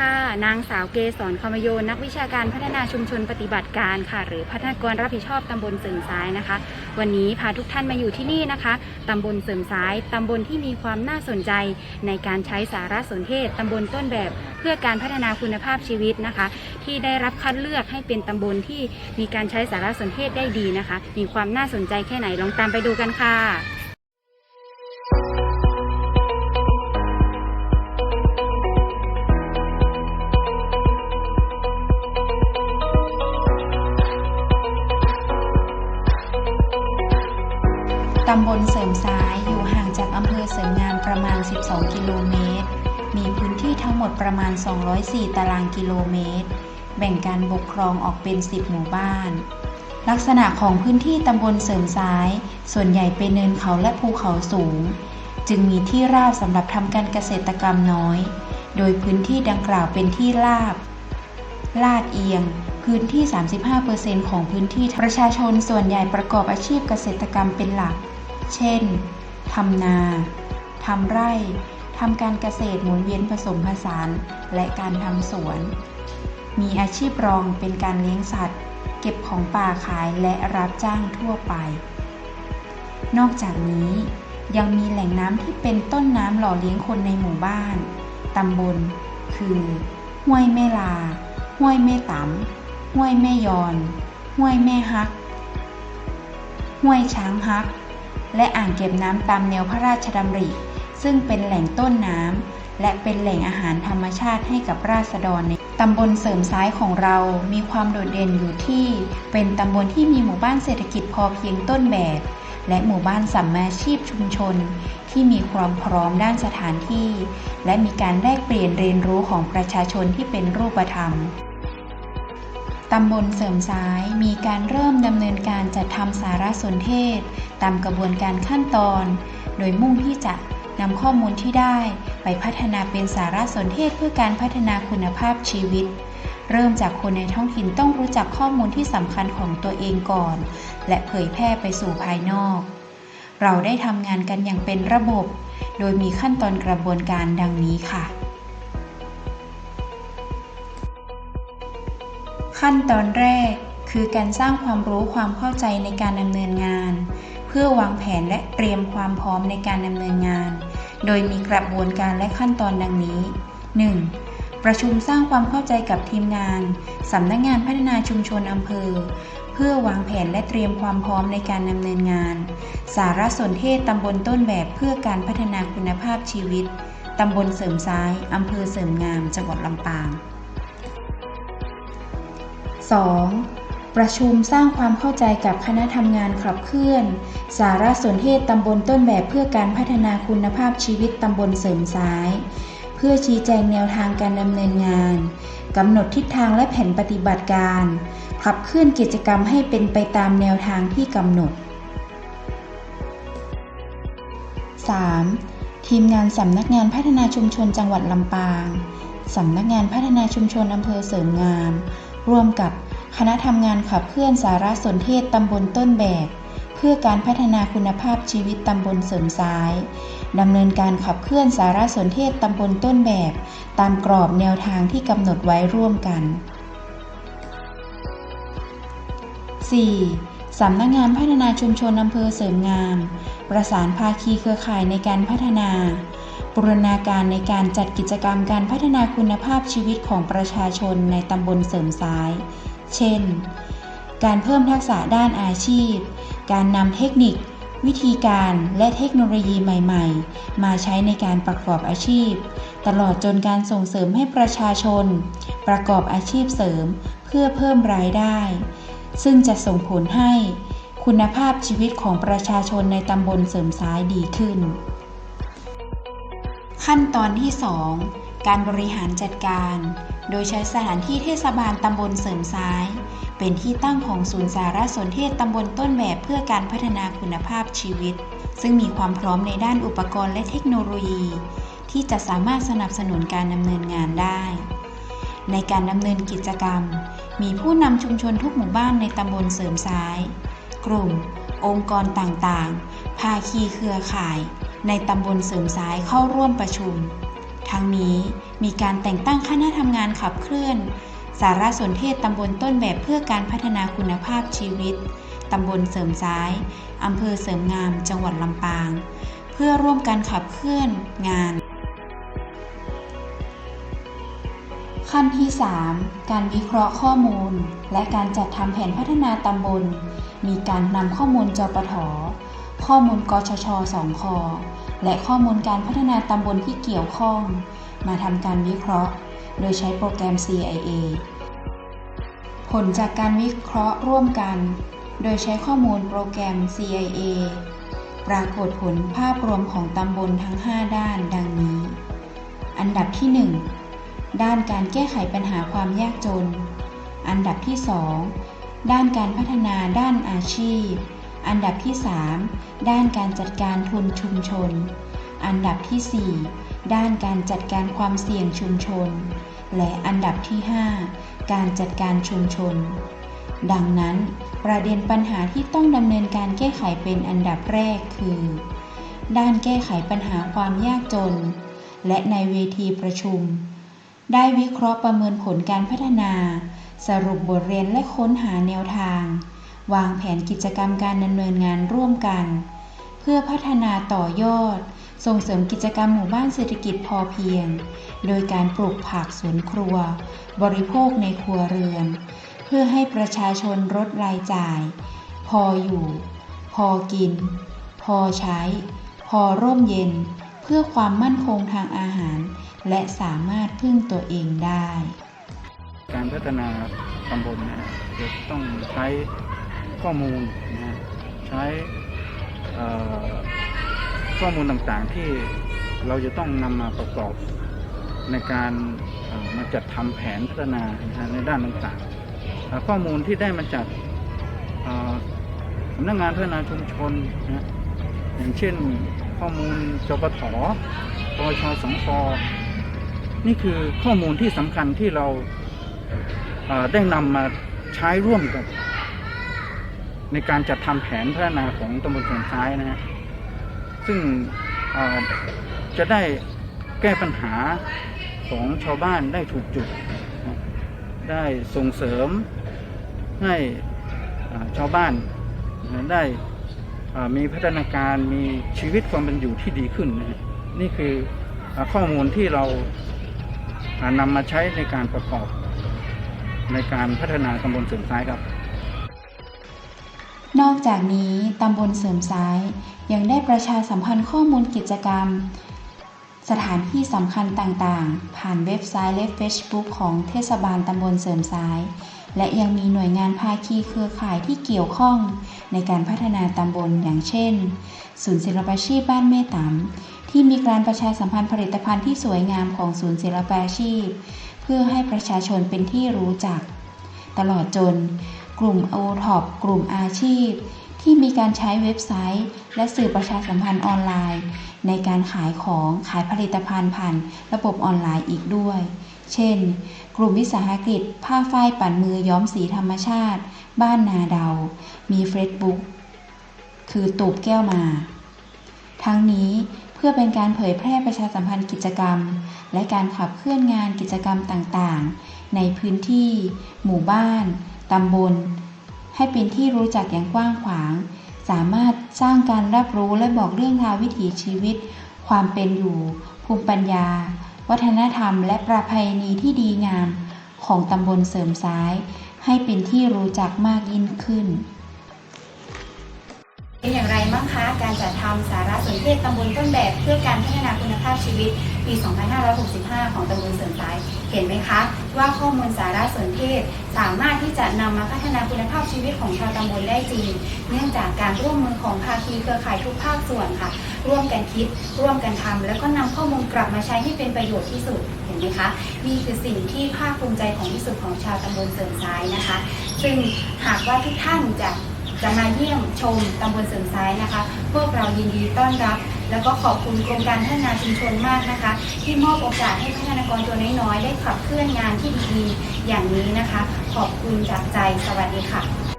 ค่ะ นางสาวเกษรคำมโยนนักวิชาการพัฒนาชุมชนปฏิบัติการค่ะ หรือพัฒนากรรับผิดชอบตำบลเสริมซ้ายนะคะ วันนี้พาทุกท่านมาอยู่ที่นี่นะคะตำบลเสริมซ้ายตำบลที่มีความน่าสนใจ ในการใช้สารสนเทศตำบลต้นแบบ เพื่อการพัฒนาคุณภาพชีวิตนะคะ ที่ได้รับคัดเลือกให้เป็นตำบลที่มีการใช้สารสนเทศได้ดีนะคะ มีความน่าสนใจแค่ไหนลองตามไปดูกันค่ะ ตำบลเสริมซ้ายอยู่ห่างจากอำเภอเสริมงามประมาณ 12 กิโลเมตร มีพื้นที่ทั้งหมดประมาณ 204 ตารางกิโลเมตร แบ่งการปกครองออกเป็น 10 หมู่บ้าน ลักษณะของพื้นที่ตำบลเสริมซ้าย ส่วนใหญ่เป็นเนินเขาและภูเขาสูง จึงมีที่ราบสำหรับทำการเกษตรกรรมน้อย โดยพื้นที่ดังกล่าวเป็นที่ราบ ลาดเอียงพื้นที่ 35%ของพื้นที่ ประชาชนส่วนใหญ่ประกอบอาชีพเกษตรกรรมเป็นหลัก เช่น ทำนา ทำไร่ ทำการเกษตรหมุนเวียนผสมผสาน และการทำสวน มีอาชีพรองเป็นการเลี้ยงสัตว์ เก็บของป่าขายและรับจ้างทั่วไป นอกจากนี้ยังมีแหล่งน้ำที่เป็นต้นน้ำหล่อเลี้ยงคนในหมู่บ้าน ตำบล คือ ห้วยแม่ลา ห้วยแม่ตำห้วยแม่ยอน ห้วยแม่ฮัก ห้วยช้างฮัก และอ่างเก็บน้ำตามแนวพระราชดำริ ซึ่งเป็นแหล่งต้นน้ำและเป็นแหล่งอาหารธรรมชาติให้กับราษฎรในตำบลเสริมซ้ายของเรามีความโดดเด่นอยู่ที่ เป็นตำบลที่มีหมู่บ้านเศรษฐกิจพอเพียงต้นแบบ และหมู่บ้านสัมมาชีพชุมชน ที่มีความพร้อมด้านสถานที่ และมีการแลกเปลี่ยนเรียนรู้ของประชาชนที่เป็นรูปธรรม ตำบลเสริมซ้ายมีการเริ่มดำเนินการจัดทำสารสนเทศ ตามกระบวนการขั้นตอน โดยมุ่งที่จะนำข้อมูลที่ได้ไปพัฒนาเป็นสารสนเทศเพื่อการพัฒนาคุณภาพชีวิต เริ่มจากคนในท้องถิ่นต้องรู้จักข้อมูลที่สำคัญของตัวเองก่อน และเผยแพร่ไปสู่ภายนอก เราได้ทำงานกันอย่างเป็นระบบ โดยมีขั้นตอนกระบวนการดังนี้ค่ะ ขั้นตอนแรกคือการสร้างความรู้ความเข้าใจในการดำเนินงาน เพื่อวางแผนและเตรียมความพร้อมในการดำเนินงาน โดยมีกระบวนการและขั้นตอนดังนี้ 1. ประชุมสร้างความเข้าใจกับทีมงานสำนักงานพัฒนาชุมชนอำเภอ เพื่อวางแผนและเตรียมความพร้อมในการดำเนินงาน สารสนเทศตำบลต้นแบบเพื่อการพัฒนาคุณภาพชีวิตตำบลเสริมซ้ายอำเภอเสริมงาม จังหวัดลำปาง 2. ประชุมสร้างความเข้าใจกับคณะทำงานขับเคลื่อน สารสนเทศตำบลต้นแบบเพื่อการพัฒนาคุณภาพชีวิตตำบลเสริมซ้าย เพื่อชี้แจงแนวทางการดำเนินงานกำหนดทิศทางและแผนปฏิบัติการ ขับเคลื่อนกิจกรรมให้เป็นไปตามแนวทางที่กำหนด 3. ทีมงานสำนักงานพัฒนาชุมชนจังหวัดลำปาง สำนักงานพัฒนาชุมชนอำเภอเสริมงาม ร่วมกับคณะทำงานขับเคลื่อนสารสนเทศตำบลต้นแบบ เพื่อการพัฒนาคุณภาพชีวิตตำบลเสริมซ้ายดำเนินการขับเคลื่อนสารสนเทศตำบลต้นแบบ ตามกรอบแนวทางที่กำหนดไว้ร่วมกัน 4. สำนักงานพัฒนาชุมชนอำเภอเสริมงาม ประสานภาคีเครือข่ายในการพัฒนา บูรณาการในการจัดกิจกรรมการพัฒนาคุณภาพชีวิตของประชาชนในตำบลเสริมซ้าย เช่น การเพิ่มทักษะด้านอาชีพ การนำเทคนิค วิธีการและเทคโนโลยีใหม่ๆ มาใช้ในการประกอบอาชีพ ตลอดจนการส่งเสริมให้ประชาชน ประกอบอาชีพเสริมเพื่อเพิ่มรายได้ ซึ่งจะส่งผลให้คุณภาพชีวิตของประชาชนในตำบลเสริมซ้ายดีขึ้น ขั้นตอนที่ 2 การบริหารจัดการ โดยใช้สถานที่เทศบาลตำบลเสริมซ้าย เป็นที่ตั้งของศูนย์สารสนเทศตำบลต้นแบบเพื่อการพัฒนาคุณภาพชีวิต ซึ่งมีความพร้อมในด้านอุปกรณ์และเทคโนโลยี ที่จะสามารถสนับสนุนการดำเนินงานได้ ในการดำเนินกิจกรรม มีผู้นำชุมชนทุกหมู่บ้านในตำบลเสริมซ้าย กลุ่ม องค์กรต่างๆ ภาคีเครือข่าย ในตำบลเสริมซ้ายเข้าร่วมประชุม ทั้งนี้มีการแต่งตั้งคณะทำงานขับเคลื่อน สารสนเทศตำบลต้นแบบเพื่อการพัฒนาคุณภาพชีวิต ตำบลเสริมซ้ายอำเภอเสริมงาม จังหวัดลำปาง เพื่อร่วมกันขับเคลื่อนงาน ขั้นที่ 3 การวิเคราะห์ข้อมูล และการจัดทำแผนพัฒนาตำบล มีการนำข้อมูลจปทข้อมูลกชช2ค และข้อมูลการพัฒนาตำบลที่เกี่ยวข้อง มาทำการวิเคราะห์ โดยใช้โปรแกรม CIA ผลจากการวิเคราะห์ร่วมกัน โดยใช้ข้อมูลโปรแกรม CIA ปรากฏผลภาพรวมของตำบลทั้ง 5 ด้านดังนี้ อันดับที่ 1 ด้านการแก้ไขปัญหาความยากจน อันดับที่ 2 ด้านการพัฒนาด้านอาชีพ อันดับที่ 3 ด้านการจัดการทุนชุมชน อันดับที่ 4 ด้านการจัดการความเสี่ยงชุมชน และอันดับที่ 5 การจัดการชุมชน ดังนั้น ประเด็นปัญหาที่ต้องดำเนินการแก้ไขเป็นอันดับแรกคือ ด้านแก้ไขปัญหาความยากจน และในเวทีประชุม ได้วิเคราะห์ประเมินผลการพัฒนา สรุปบทเรียนและค้นหาแนวทาง วางแผนกิจกรรมการดำเนินงานร่วมกัน เพื่อพัฒนาต่อยอด ส่งเสริมกิจกรรมหมู่บ้านเศรษฐกิจพอเพียง โดยการปลูกผักสวนครัว บริโภคในครัวเรือน เพื่อให้ประชาชนลดรายจ่าย พออยู่ พอกิน พอใช้ พอร่มเย็น เพื่อความมั่นคงทางอาหาร และสามารถพึ่งตัวเองได้ การพัฒนาตำบลนะจะต้องใช้ ข้อมูลนะใช้ข้อมูลต่างๆที่เราจะต้องนำมาประกอบในการมาจัดทำแผนพัฒนาในด้านต่างๆ ข้อมูลที่ได้มาจากสำนักงานพัฒนาชุมชนนะอย่างเช่นข้อมูลจปทปชสังคนี่คือข้อมูลที่สำคัญที่เราได้นำมาใช้ร่วมกับ ในการจัดทำแผนพัฒนาของตำบลสริมซ้ายนะฮะซึ่งจะได้แก้ปัญหาของชาวบ้านได้ถูกจุด ได้ส่งเสริมให้ชาวบ้านได้มีพัฒนาการมีชีวิตความเป็นอยู่ที่ดีขึ้นนะฮะนี่คืออข้อมูลที่เราอ่านำมาใช้ในการประกอบในการพัฒนาตำบลเสริมซ้ายครับ นอกจากนี้ตำบลเสริมซ้าย ยังได้ประชาสัมพันธ์ข้อมูลกิจกรรม สถานที่สำคัญต่างๆ ผ่านเว็บไซต์และ Facebook ของเทศบาลตำบลเสริมซ้าย และยังมีหน่วยงานภาคีเครือข่ายที่เกี่ยวข้อง ในการพัฒนาตำบลอย่างเช่น ศูนย์ศิลปาชีพบ้านแม่ตำที่มีการประชาสัมพันธ์ผลิตภัณฑ์ที่สวยงามของศูนย์ศิลปาชีพ เพื่อให้ประชาชนเป็นที่รู้จัก ตลอดจน กลุ่มโอท็อปกลุ่มอาชีพ ที่มีการใช้เว็บไซต์ และสื่อประชาสัมพันธ์ออนไลน์ ในการขายของขายผลิตภัณฑ์ผ่านระบบออนไลน์อีกด้วย เช่น กลุ่มวิสาหกิจ ผ้าฝ้ายปั่นมือย้อมสีธรรมชาติ บ้านนาเดา มีเฟซบุ๊กคือตูบแก้วมา ทั้งนี้เพื่อเป็นการเผยแพร่ประชาสัมพันธ์กิจกรรม และการขับเคลื่อนงานกิจกรรมต่างๆ ในพื้นที่ หมู่บ้าน ตำบล ให้เป็นที่รู้จักอย่างกว้างขวาง สามารถสร้างการรับรู้และบอกเรื่องราววิถีชีวิต ความเป็นอยู่ ภูมิปัญญา วัฒนธรรม และประเพณีที่ดีงาม ของตำบลเสริมซ้าย ให้เป็นที่รู้จักมากยิ่งขึ้นางคะการจัดทำสารสนเทศตำบลต้นแบบเพื่อการพัฒนาคุณภาพชีวิตปี 2565 ของตำบลเสริมสาย เห็นไหมคะ ว่าข้อมูลสารสนเทศสามารถที่จะนำมาพัฒนาคุณภาพชีวิตของชาวตำบลได้จริง เนื่องจากการร่วมมือของภาคีเครือข่ายทุกภาคส่วนค่ะ ร่วมกันคิด ร่วมกันทำแล้วก็นำข้อมูลกลับมาใช้ให้เป็นประโยชน์ที่สุดเห็นไหมคะนี่คือสิ่งที่ภาคภูมิใจของที่สุดของชาวตำบลเสริมซ้ายนะคะ ซึ่งหากว่าทุกท่านจะ จะมาเยี่ยมชมตำบลเสริมซ้ายนะคะ พวกเรายินดีต้อนรับ แล้วก็ขอบคุณกรมการพัฒนาชุมชนมากนะคะ ที่มอบโอกาสให้พัฒนากรตัวน้อยๆได้ขับเคลื่อนงานที่ดีๆอย่างนี้นะคะ ขอบคุณจากใจสวัสดีค่ะ